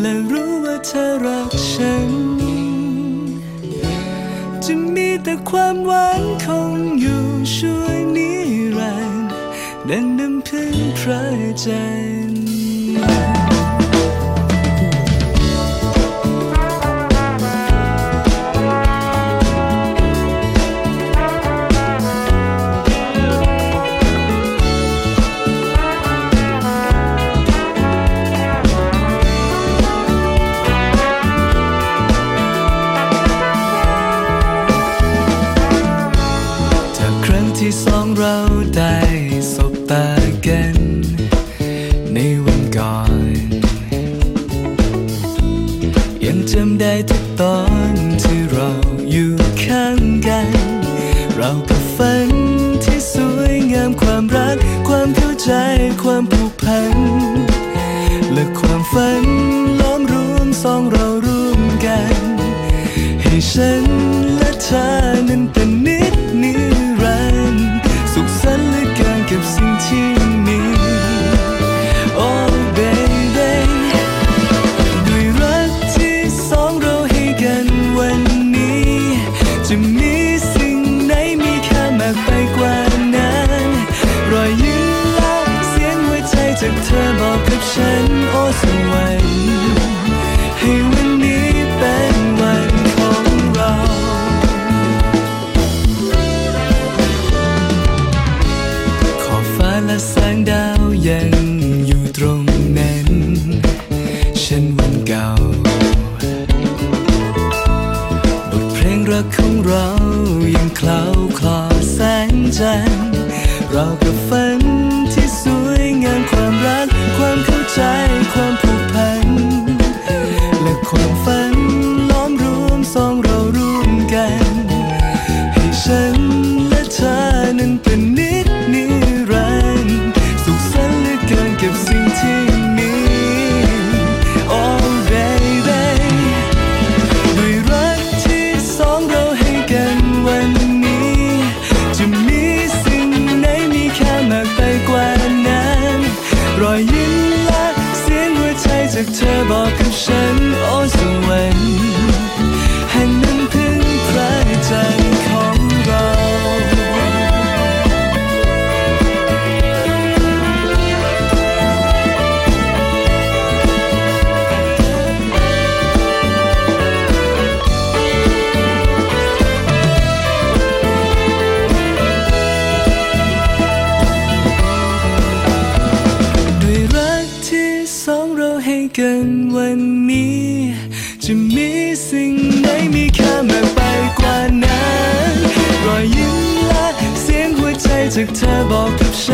และรู้ว่าเธอรักฉัน จะมีแต่ความหวานคงอยู่ช่วยนิรันดร์ดังน้ำพึ่งพระจันทร์ เราได้สบตากัน ในวันก่อน ยังจำได้ทุกตอนที่เราอยู่ข้างกัน เราก็ฝันที่สวยงามความรัก ความเข้าใจความผูกพัน และความฝันล้อมรวมสองเราร่วมกัน ให้ฉัน ต์เห เรากับ อยยิ้มและเสียงหัวใจจากเธอบอกกับฉัน สิ่งไหนมีค่ามากไปกว่านั้น รอยยิ้มและเสียงหัวใจจากเธอบอกกับฉัน